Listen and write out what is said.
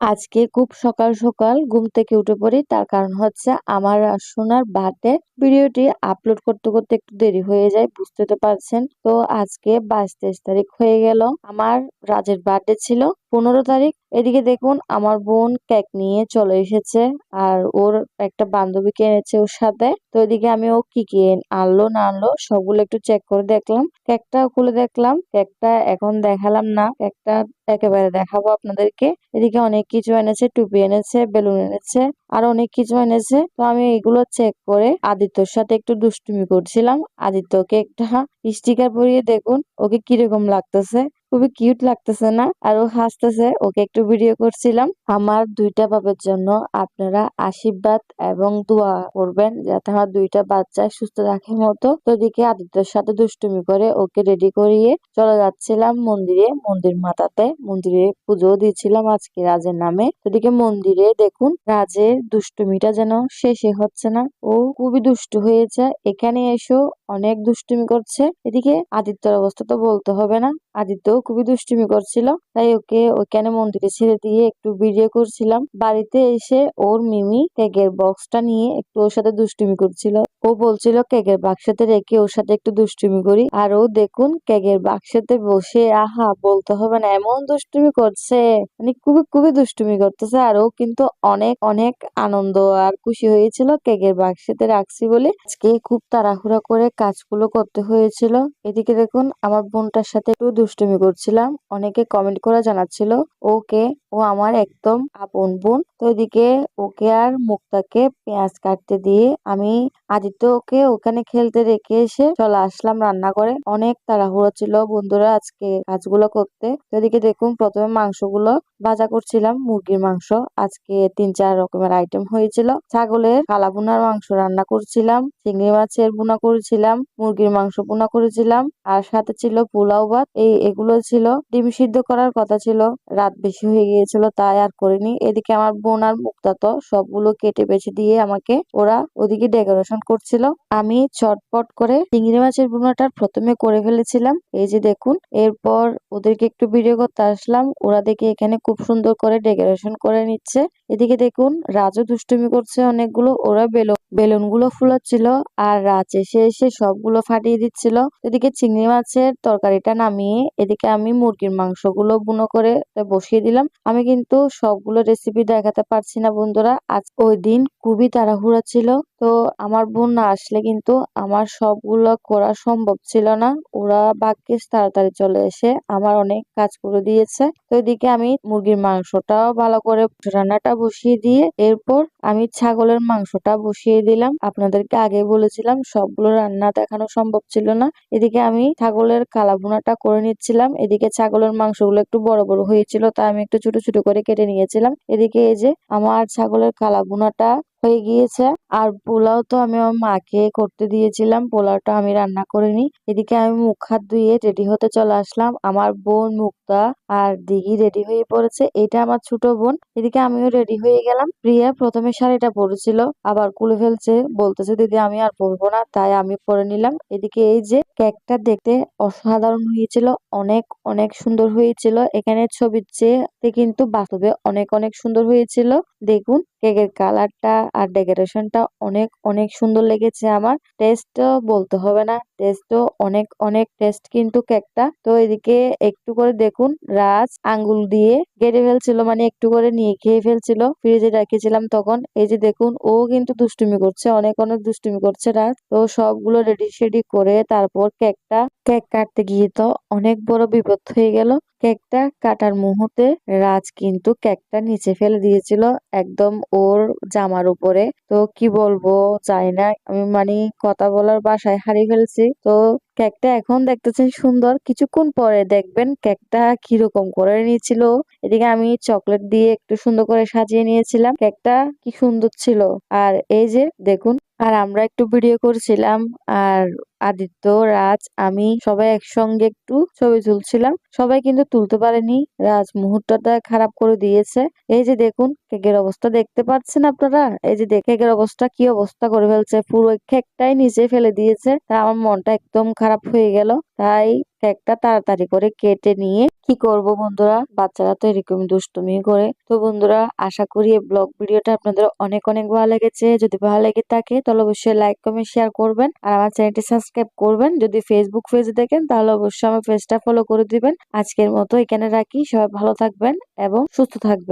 আজকে খুব সকাল সকাল ঘুম থেকে উঠে পড়ি। তার কারণ হচ্ছে আমার সোনার বার্থডে। ভিডিওটি আপলোড করতে করতে একটু দেরি হয়ে যায়, বুঝতে তো পারছেন। তো আজকে বাইশ তেইশ তারিখ হয়ে গেল। আমার রাজের বার্থডে ছিল। পনেরো তারিখ। এদিকে দেখুন, আমার বোন কেক নিয়ে চলে এসেছে আর ওর একটা বান্ধবীকে এনেছে ওর সাথে। তো এদিকে আমি ও কি কি আনলো, না আনলো, সবগুলো একটু চেক করে দেখলাম। কেকটা খুলে দেখলাম। কেকটা এখন দেখালাম না। কেকটা একেবারে দেখাবো আপনাদেরকে। এদিকে অনেক কিছু এনেছে, টুপি এনেছে, বেলুন এনেছে, আর অনেক কিছু এনেছে। তো আমি এগুলো চেক করে আদিত্যর সাথে একটু দুষ্টুমি করছিলাম। আদিত্যকে একটা স্টিকার পরিয়ে দেখুন, ওকে কীরকম লাগতেছে। খুবই কিউট লাগতেছে না? আর ও হাসতেছে। ওকে একটু ভিডিও করছিলাম। আমার দুইটা বাবার জন্য আপনারা আশীর্বাদ এবং দোয়া করবেন যাতে আমার দুইটা বাচ্চা সুস্থ রাখে মতো। তো এদিকে আদিত্যর সাথে দুষ্টুমি করে ওকে রেডি করিয়ে চলে যাচ্ছিলাম মন্দিরে, মন্দির মাতাতে। মন্দিরে পুজো দিয়েছিলাম আজকে রাজের নামে। এদিকে মন্দিরে দেখুন, রাজের দুষ্টুমিটা যেন শেষে হচ্ছে না। ও খুবই দুষ্টু হয়েছে। এখানে এসো অনেক দুষ্টুমি করছে। এদিকে আদিত্যর অবস্থা তো বলতে হবে না। আদিত্য খুবই দুষ্টুমি করছিল। তাই ওকে ওখানে মন্দিরে ছেড়ে দিয়ে একটু ভিডিও করছিলাম। বাড়িতে এসে ওর মিমি কেকের বক্সটা নিয়ে একটু ওর সাথে দুষ্টুমি করছিল। ও বলছিল, কেকের বাক্সতে রেখে ওর সাথে একটু দুষ্টুমি করি। আর ও দেখুন, কেকের বাক্সতে বসে, আহা, বলতে হবে না, এমন দুষ্টুমি করছে। মানে খুবই খুবই দুষ্টুমি করতেছে। আর ও কিন্তু অনেক অনেক আনন্দ আর খুশি হয়েছিল কেকের বাক্সতে রাখছি বলে। আজকে খুব তাড়াহুড়া করে কাজগুলো করতে হয়েছিল। এদিকে দেখুন, আমার বোনটার সাথে একটু দুষ্টুমি করছিলাম। অনেকে কমেন্ট করে জানাচ্ছিল, ওকে, ও আমার একদম আপন বোন। তো এদিকে ওকে আর মুক্তাকে পেঁয়াজ কাটতে দিয়ে আমি আদিত্য ওকে ওখানে খেলতে রেখে এসে চলে আসলাম রান্না করে। অনেক তাড়াহুড়ো ছিল বন্ধুরা আজকে কাজগুলো করতে। তো এদিকে দেখুন, প্রথমে মাংসগুলো ভাজা করছিলাম, মুরগির মাংস। আজকে তিন, চার রকমের আইটেম হয়েছিল। ছাগলের কালা বুনার মাংস রান্না করছিলাম, চিংড়ি মাছের বুনা করেছিলাম, মুরগির মাংস বুনা করেছিলাম, আর সাথে ছিল পোলাও ভাত। এই এগুলো ছিল। ডিম সিদ্ধ করার কথা ছিল। রাত বেশি হয়ে গিয়েছিল, তাই আর করিনি। এদিকে আমার বোন আর মুক্তা তো সবগুলো কেটে বেছে দিয়ে আমাকে ওরা ওদিকে ডেকোরেশন করছিল। আমি চটপট করে চিংড়ি মাছের বুনাটা প্রথমে করে ফেলেছিলাম। এই যে দেখুন, এরপর ওদেরকে একটু ভিডিও করতে আসলাম। ওরা দেখে এখানে খুব সুন্দর করে ডেকোরেশন করে নিচ্ছে। এদিকে দেখুন, রাজও দুষ্টুমি করছে অনেকগুলো। ওরা বেলুন বেলুনগুলো ফুলাচ্ছিল আর রাজ এসে এসে সবগুলো ফাটিয়ে দিচ্ছিল। এদিকে চিংড়ি মাছের তরকারিটা নামিয়ে এদিকে আমি মুরগির মাংসগুলো বুনো করে বসিয়ে দিলাম। আমি কিন্তু সবগুলো রেসিপি দেখাতে পারছি না বন্ধুরা। আজ ওই দিন খুবই তাড়াহুড়া ছিল। তো আমার বোন না আসলে কিন্তু আমার সবগুলো করা সম্ভব ছিল না। ওরা বাক্যেস তাড়াতাড়ি চলে এসে আমার অনেক কাজ করে দিয়েছে। তো এদিকে আমি মুরগির মাংসটাও ভালো করে রান্নাটা বসিয়ে দিয়ে এরপর আমি ছাগলের মাংসটা বসিয়ে দিলাম। আপনাদেরকে আগে বলেছিলাম, সবগুলো রান্না দেখানো সম্ভব ছিল না। এদিকে আমি ছাগলের কালাভুনাটা করে নিচ্ছিলাম। এদিকে ছাগলের মাংসগুলো একটু বড় বড় হয়েছিল, তাই আমি একটু ছোট ছোট করে কেটে নিয়েছিলাম। এদিকে এই যে আমার ছাগলের কালাভুনাটা হয়ে গিয়েছে। আর পোলাও তো আমি আমার মাকে করতে দিয়েছিলাম, পোলাওটা আমি রান্না করিনি। এদিকে আমি মুখ হাত ধুয়ে রেডি হতে চলে আসলাম। আমার বোন মুক্তা আর দিঘি রেডি হয়ে পড়েছে। এটা আমার ছোট বোন। এদিকে আমিও রেডি হয়ে গেলাম। প্রিয়া প্রথমে শাড়িটা পরেছিল, আবার খুলে ফেলছে। বলতেছে, দিদি, আমি আর পরবো না। তাই আমি পরে নিলাম। এদিকে এই যে কেকটা দেখতে অসাধারণ হয়েছিল। অনেক অনেক সুন্দর হয়েছিল। এখানে ছবির চেয়ে কিন্তু বাস্তবে অনেক অনেক সুন্দর হয়েছিল। দেখুন। কেকের কালারটা আর ডেকোরেশনটা অনেক অনেক সুন্দর লেগেছে আমার। টেস্ট বলতে হবে না, টেস্টও অনেক অনেক টেস্ট কিন্তু কেকটা। তো এদিকে একটু করে দেখুন, রাজ আঙ্গুল দিয়ে কেটে ফেলছিল মানে একটু করে নিয়ে খেয়ে ফেলছিল। ফ্রিজে রেখেছিলাম তখন। এই যে দেখুন, ও কিন্তু দুষ্টুমি করছে, অনেক অনেক দুষ্টুমি করছে রাজ। তো সবগুলো রেডি শেডি করে তারপর কেকটা, কেক কাটতে গিয়ে তো অনেক বড় বিপদ হয়ে গেল। কেকটা কাটার মুহূর্তে রাজ কিন্তু কেকটা নিচে ফেলে দিয়েছিল একদম ওর জামার উপরে। তো কি বলব চাই না, আমি মানে কথা বলার বাসায় হারিয়ে ফেলছি। তো কেকটা এখন দেখতেছেন সুন্দর। কিছুক্ষণ পরে দেখবেন কেকটা কীরকম করে নিয়েছিল। এদিকে আমি চকলেট দিয়ে একটু সুন্দর করে সাজিয়ে নিয়েছিলাম। কেকটা কি সুন্দর ছিল। আর এই যে দেখুন, আর আমরা একটু ভিডিও করছিলাম, আর আদিত্য, রাজ, আমি সবাই একসঙ্গে একটু ছবি তুলছিলাম। সবাই কিন্তু তুলতে পারেনি। রাজ মুহূর্তটা খারাপ করে দিয়েছে। এই যে দেখুন, কেকের অবস্থা দেখতে পাচ্ছেন আপনারা? এই যে কেকের অবস্থা, কি অবস্থা করে ফেলছে? পুরো কেকটাই নিচে ফেলে দিয়েছে। তা আমার মনটা একদম খারাপ হয়ে গেল। তাই কেকটা তাড়াতাড়ি করে কেটে নিয়ে কি করব বন্ধুরা? বাচ্চারা তো এরকম দুষ্টুমি করে। তো বন্ধুরা, আশা করি এই ব্লগ ভিডিওটা আপনাদের অনেক অনেক ভালো লেগেছে। যদি ভালো লেগে থাকে, তাহলে অবশ্যই লাইক কমেন্ট শেয়ার করবেন। আর আমার চ্যানেলটি সাবস্ক্রাইব করবেন। যদি ফেসবুক পেজে দেখেন, তাহলে অবশ্যই আমার পেজটা ফলো করে দিবেন। আজকের মতো এখানে রাখি। সবাই ভালো থাকবেন এবং সুস্থ থাকবেন।